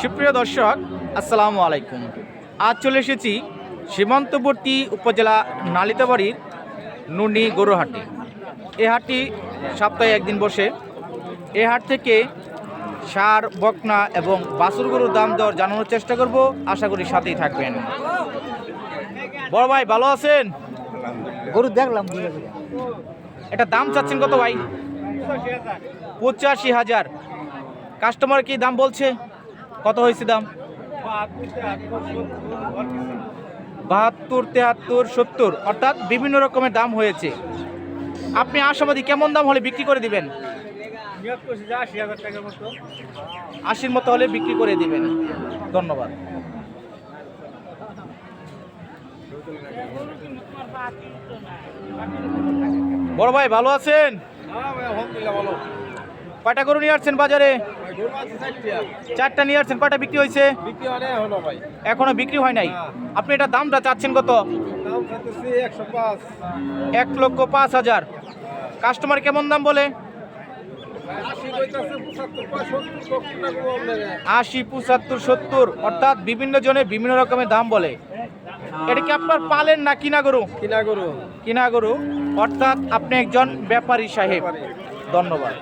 সুপ্রিয় দর্শক আসসালামু আলাইকুম। আজ চলে এসেছি সীমান্তবর্তী উপজেলা নালিতাবাড়ির নুনি গরুহাটে। এ হাটটি সপ্তাহে একদিন বসে। এ হাট থেকে সার বকনা এবং বাছুর গরুর দাম দর জানানোর চেষ্টা করব। আশা করি সাথেই থাকবেন। বড় ভাই ভালো আছেন? গরু দেখলাম এটা দাম চাচ্ছেন কত ভাই? পঁচাশি হাজার। কাস্টমার কি দাম বলছে? কত হয়েছে দাম? বাহাত্তর, তেহাত্তর, সত্তর। অর্থাৎ বিভিন্ন রকমের দাম হয়েছে। আপনি আশাবাদী কেমন দাম হলে বিক্রি করে দিবেন? আশির মতো হলে বিক্রি করে দিবেন। ধন্যবাদ। বড় ভাই, ভালো আছেন? কয়টা গরু নিয়ে আসছেন বাজারে? চারটা। নিয়ে আসছেন কয়টা বিক্রি হয়েছে? এখনও বিক্রি হয় নাই? আপনি এটা দামটা চাচ্ছেন কত? এক লক্ষ পাঁচ হাজার। কাস্টমার কেমন দাম বলে? আশি পঁচাত্তর সত্তর অর্থাৎ বিভিন্ন জনে বিভিন্ন রকমের দাম বলে। এটা কি আপনার পালেন না কিনা গরু? কিনা গরু। কিনা গরু অর্থাৎ আপনি একজন ব্যাপারী সাহেব। ধন্যবাদ।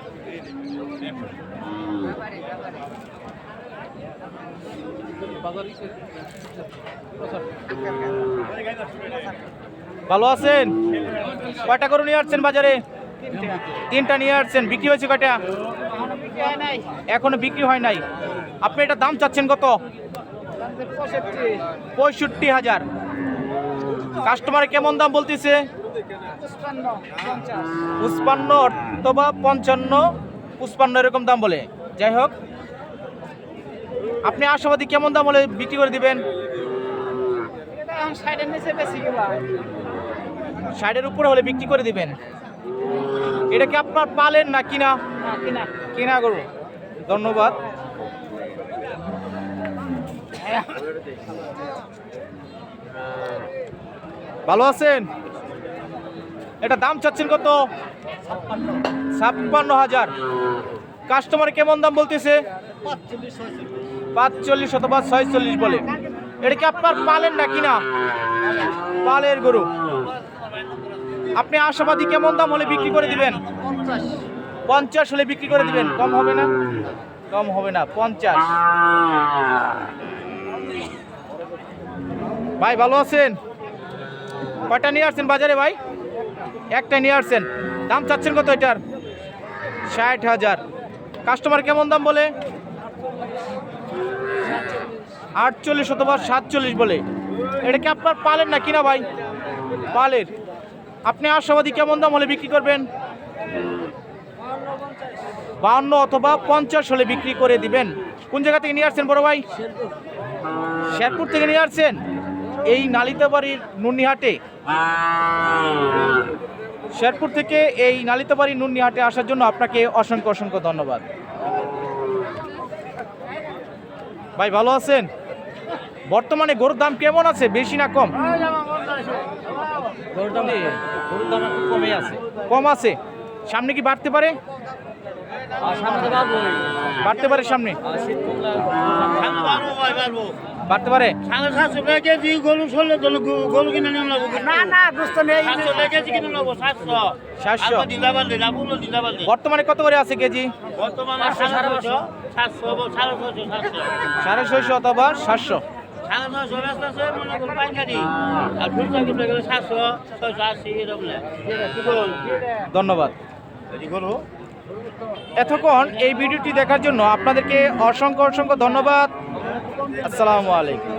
ভালো আছেন? কয়টা গরু নিয়ে আসছেন বাজারে? তিনটা নিয়ে আসছেন। বিক্রি হয়েছে কয়টা? এখনও বিক্রি হয় নাই। আপনি এটা দাম চাচ্ছেন কত? পঁয়ষট্টি হাজার। কাস্টমার কেমন দাম বলতেছে? পুষ্পান্ন অথবা পঞ্চান্ন। পুষ্পান্ন এরকম দাম বলে। যাই হোক আপনি আশাবাদী কেমন দাম হলে বিক্রি করে দিবেন? ষাটের উপরে হলে বিক্রি করে দিবেন? এটা কি আপনার পালেন না কিনা? কিনা। গরু। ধন্যবাদ। ভালো আছেন? এটা দাম চাচ্ছেন কত? ছাপ্পান্ন হাজার। কাস্টমার কেমন দাম বলতেছে? পাঁচচল্লিশ অথবা ছয়চল্লিশ বলে। এটা কি আপনার পালেন না? পালের গরু। আপনি আশাবাদী কেমন দাম হলে বিক্রি করে দিবেন? পঞ্চাশ হলে বিক্রি করে দিবেন। কম হবে না? কম হবে না, পঞ্চাশ। ভাই, ভালো আছেন? কয়টা নিয়ে আসছেন বাজারে ভাই? একটা নিয়ে আসছেন। দাম চাচ্ছেন কত এটার? ষাট হাজার। কাস্টমার কেমন দাম বলে? আটচল্লিশ অথবা সাতচল্লিশ বলে। এটা কি আপনার পালের না কিনা ভাই? পালের। আপনি আশাবাদী কেমন দাম হলে বিক্রি করবেন? বাহান্ন অথবা পঞ্চাশ হলে বিক্রি করে দিবেন। কোন জায়গা থেকে নিয়ে আসছেন বড় ভাই? শেরপুর থেকে নিয়ে আসছেন? এই নালিতাবাড়ির নুনিহাটে শেরপুর থেকে এই নালিতাবাড়ি নুনিহাটে আসার জন্য আপনাকে অসংখ্য অসংখ্য ধন্যবাদ। ভাই ভালো আছেন? বর্তমানে গরুর দাম কেমন আছে? বেশি না কম? গরুর দাম গরুর দাম একটু কমে আছে। কম আছে। সামনে কি বাড়তে পারে? বাড়তে পারে সামনে? বাড়তে পারে? কেজি গরু ষোলো গরু কিনে নিয়ে না না দোস্ত নেই সাতশো কেজি কিনে নেব সাতশো। বর্তমানে কত করে আছে কেজি? বর্তমানে সাড়ে ছয়শো অথবা সাতশো। ধন্যবাদ। এতক্ষণ এই ভিডিওটি দেখার জন্য আপনাদেরকে অসংখ্য অসংখ্য ধন্যবাদ। আসসালামু আলাইকুম।